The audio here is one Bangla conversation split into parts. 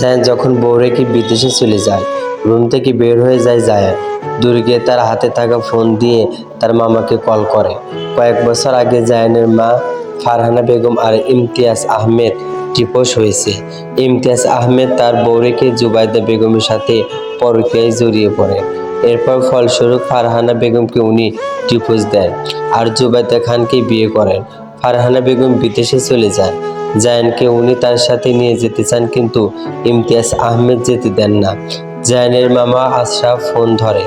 জায়ান যখন বউ রেখে বিদেশে চলে যায়, রুম থেকে বের হয়ে যায় জায়ান দূরে গিয়ে তার হাতে থাকা ফোন দিয়ে তার মামাকে কল করে। কয়েক বছর আগে জায়ানের মা ফারহানা বেগম আর ইমতিয়াজ আহমেদ টিপস হয়েছে। ইমতিয়াজ আহমেদ তার বউ রেখে জুবাইদা বেগমের সাথে পরকীয়ায় জড়িয়ে পড়ে। এরপর ফলস্বরূপ ফারহানা বেগমকে উনি টিপস দেন আর জুবাইদা খানকে বিয়ে করেন। ফারহানা বেগম বিদেশে চলে যায়। জায়ানকে উনি তার সাথে নিয়ে যেতে চান, কিন্তু ইমতিয়াজ আহমেদ যেতে দেন না। জায়ানের মামা আশরাফ ফোন ধরে।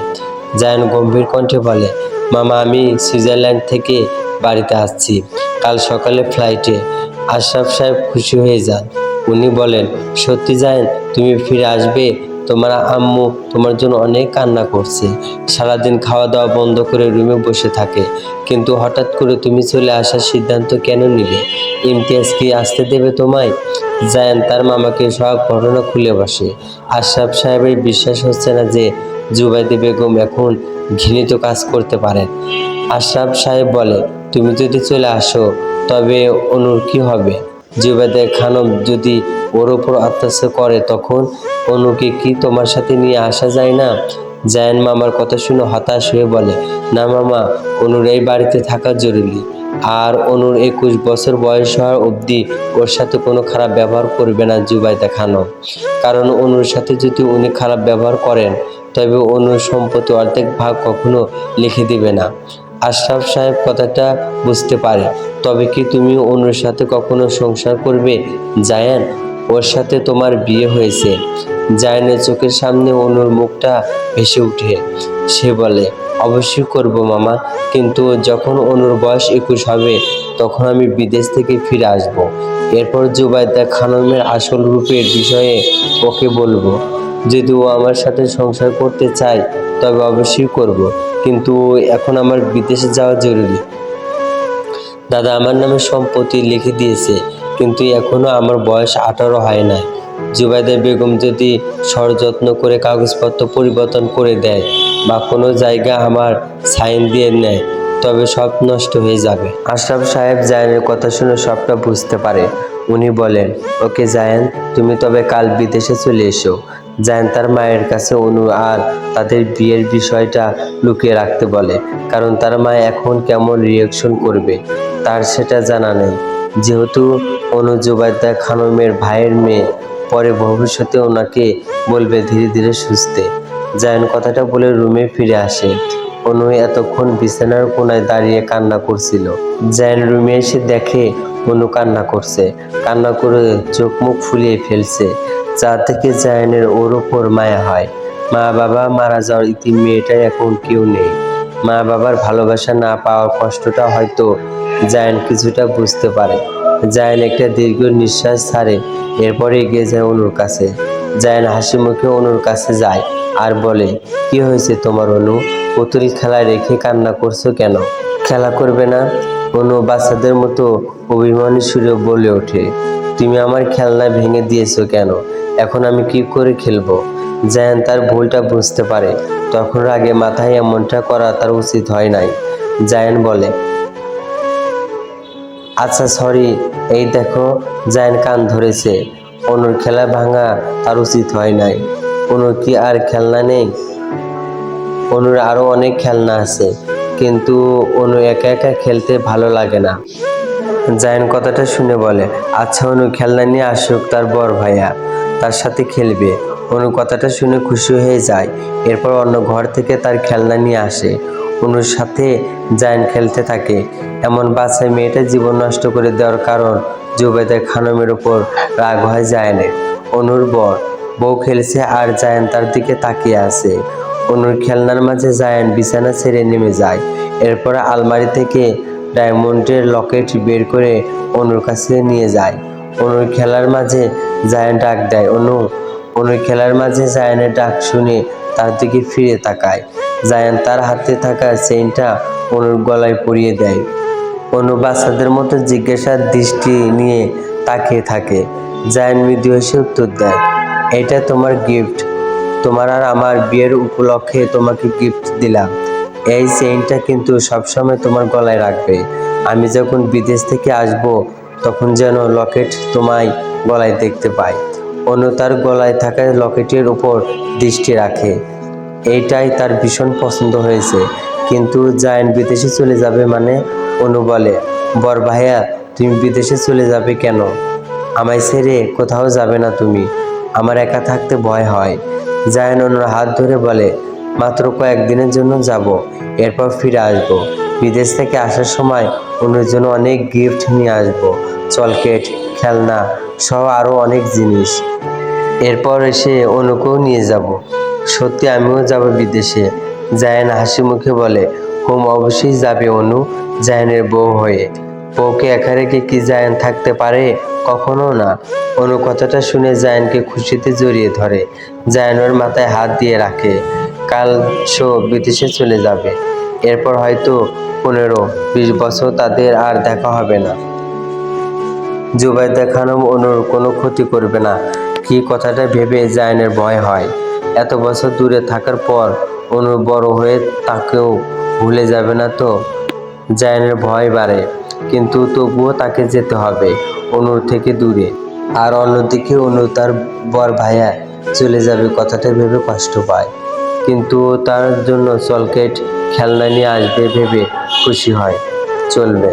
জায়ান গম্ভীর কণ্ঠে বলে, মামা, আমি সুইজারল্যান্ড থেকে বাড়িতে আসছি। কাল সকালে ফ্লাইটে আশরাফ সাহেব খুশি হয়ে যান। উনি বলেন, সত্যি জায়েন, তুমি ফিরে আসবে তোমার আম্মু তোমার জন্য অনেক কান্না করছে। সারাদিন খাওয়া দাওয়া বন্ধ করে রুমে বসে থাকে। কিন্তু হঠাৎ করে তুমি চলে আসার সিদ্ধান্ত কেন নিলে? ইমতিয়াজ কি আসতে দেবে তোমায়? জায়ান তার মামাকে সব ঘটনা খুলে বসে। আশরাফ সাহেবের বিশ্বাস হচ্ছে না যে জুবাইদি বেগম এখন ঘৃণিত কাজ করতে পারেন আশরাফ সাহেব বলে, তুমি যদি চলে আসো, তবে অনুর কি হবে? জুবাইদা খানম যদি ওর ওপর অত্যাচার করে, তখন অনুকে কি তোমার সাথে নিয়ে আসা যায় না? জায়ান মামার কথা শুনে হতাশ হয়ে বলে, না মামা, অনুর এই বাড়িতে থাকা জরুরি। আর অনুর একুশ বছর বয়স হওয়ার অবধি ওর সাথে কোনো খারাপ ব্যবহার করবে না জুবাইদা খানম। কারণ অনুর সাথে যদি উনি খারাপ ব্যবহার করেন, তবে অনুর সম্পত্তি অর্ধেক ভাগ কখনো লিখে দিবে না। আশরাফ সাহেব কথাটা বুঝতে পারে। তবে কি তুমি অনুর সাথে কখনো সংসার করবে? জায়ান, ওর সাথে তোমার বিয়ে হয়েছে। জায়ানের চোখের সামনে অনুর মুখটা ভেসে উঠে। সে বলে, অবশ্যই করব মামা। কিন্তু যখন অনুর বয়স একুশ হবে, তখন আমি বিদেশ থেকে ফিরে আসব। এরপর জুবাইদা খানমের আসল রূপের বিষয়ে ওকে বলব। যদি ও আমার সাথে সংসার করতে চায়, তবে অবশ্যই করব। কিন্তু এখন আমার বিদেশে যাওয়া জরুরি। দাদা আমার নামে সম্পত্তি লিখে দিয়েছে, কিন্তু এখনও আমার বয়স আঠারো হয় নাই। জুবাইদা বেগম যদি সযত্ন করে কাগজপত্র পরিবর্তন করে দেয় বা কোনো জায়গা আমার সাইন দিয়ে নেয়, তবে সব নষ্ট হয়ে যাবে। আশরাফ সাহেব জায়ানের কথা শুনে সবটা বুঝতে পারে। উনি বলেন, ওকে জায়ান, তুমি তবে কাল বিদেশে চলে এসো। জায়ান তার মায়ের কাছে অনু আর তাদের বিয়ের বিষয়টা লুকিয়ে রাখতে বলে, কারণ তার মা এখন কেমন রিয়াকশন করবে, তার সেটা জানা নেই। যেহেতু অনু জুবাইদা খানমের ভাইয়ের মেয়ে, পরে ভবিষ্যতে ওনাকে বলবে ধীরে ধীরে সুস্থে। জায়ান কথাটা বলে রুমে ফিরে আসে। অনু এতক্ষণ বিছানার কোনায় দাঁড়িয়ে কান্না করছিল। জায়ান রুমে এসে দেখে অনু কান্না করছে। কান্না করে চোখ মুখ ফুলিয়ে ফেলছে। যা থেকে জায়ানের ওর ওপর মায়া হয়। মা বাবা মারা যাওয়ার ইতি মেয়েটাই এখন কেউ নেই। মা বাবার ভালোবাসা না পাওয়ার কষ্টটা হয়তো জায়ান কিছুটা বুঝতে পারে। জায়ান একটা দীর্ঘ নিঃশ্বাস ছাড়ে এরপরে এগিয়ে যায় অনুর কাছে। জায়ান হাসি মুখে অনুর কাছে যায় আর বলে, কি হয়েছে তোমার অনু? পুতুল খেলা রেখে কান্না করছ কেন? খেলা করবে না? অনু বাচ্চাদের মতো অভিমানী সুরে বলে ওঠে। তুমি আমার খেলনা ভেঙে দিয়েছ কেন? এখন আমি কি করে খেলব? জায়ান তার ভুলটা বুঝতে পারে। তখন আগে মাথায় এমনটা করা তার উচিত হয় নাই। জায়ান বলে আচ্ছা সরি এই দেখো, জায়ান কান ধরেছে। অনুর খেলা ভাঙা তার উচিত হয় নাই। অনুর কি আর খেলনা নেই? অনুর আরও অনেক খেলনা আছে, কিন্তু অনু একা একা খেলতে ভালো লাগে না। জায়ান কথাটা শুনে বলে আচ্ছা অনু খেলনা নিয়ে আসুক তার বর ভাইয়া, তার সাথে খেলবে। অনু কথাটা শুনে খুশি হয়ে যায়। এরপর অন্য ঘর থেকে তার খেলনা নিয়ে আসে। অনুর সাথে জায়ান খেলতে থাকে। এমন বাচ্চায় মেয়েটা জীবন নষ্ট করে দেওয়ার কারণ জুবেদের খানমের ওপর রাগ হয় জায়ানের অনুর বর, বউ খেলছে আর জায়ান তার দিকে তাকিয়ে আছে। অনুর খেলনার মাঝে জায়ান বিছানা ছেড়ে নেমে যায়। এরপর আলমারি থেকে ডায়মন্ডের লকেট বের করে অনুর কাছে নিয়ে যায়। অনুর খেলার মাঝে জায়ান ডাক দেয়, অনু। অনুর খেলার মাঝে জায়ানের ডাক শুনে তার দিকে ফিরে তাকায়। জায়ান তার হাতে থাকা চেইনটা অনুর গলায় পরিয়ে দেয়। অনু বাচ্চাদের মতো জিজ্ঞাসার দৃষ্টি নিয়ে তাকিয়ে থাকে। জায়ান মৃদু হেসে উত্তর দেয়, এটা তোমার গিফট। তোমার আর আমার বিয়ের উপলক্ষে তোমাকে গিফট দিলাম। এই চেইনটা কিন্তু সবসময় তোমার গলায় রাখবে। আমি যখন বিদেশ থেকে আসব, তখন যেন লকেট তোমায় গলায় দেখতে পাই অন্য তার গলায় থাকা লকেটের উপর দৃষ্টি রাখে। এইটাই তার ভীষণ পছন্দ হয়েছে। কিন্তু জায়ান বিদেশে চলে যাবে মানে? অনু বলে, বর ভাইয়া, তুমি বিদেশে চলে যাবে কেন? আমায় ছেড়ে কোথাও যাবে না তুমি। আমার একা থাকতে ভয় হয়। জায়ান অনুর হাত ধরে বলে মাত্র কয়েকদিনের জন্য যাব, এরপর ফিরে আসব। বিদেশ থেকে আসার সময় অনুর জন্য অনেক গিফট নিয়ে আসব, চলকেট, খেলনা সহ আরও অনেক জিনিস। এরপর এসে অনুকেও নিয়ে যাব। সত্যি আমিও যাব বিদেশে। জায়ান হাসি মুখে বলে, হোম, অবশ্যই যাবে অনু, জায়ানের বউ হয়ে। বউকে একা রেখে কি জায়ান থাকতে পারে? কখনো না। অনু কথাটা শুনে জায়ানকে খুশিতে জড়িয়ে ধরে। জায়ানের মাথায় হাত দিয়ে রাখে। কাল শো বিদেশে চলে যাবে। এরপর হয়তো পনেরো বিশ বছর তাদের আর দেখা হবে না। জুবাই দেখানো অনুর কোনো ক্ষতি করবে না। কি কথাটা ভেবে জায়নের ভয় হয়। এত বছর দূরে থাকার পর অনু বড় হয়ে তাকেও ভুলে যাবে না তো? জায়নের ভয় বাড়ে, কিন্তু তবুও তাকে যেতে হবে অনুর থেকে দূরে। আর অন্যদিকে অনু তার বর ভাইয়া চলে যাবে কথাটা ভেবে কষ্ট পায়। কিন্তু তার জন্য চলকেট খেলনা নিয়ে আসবে ভেবে খুশি হয় চলবে।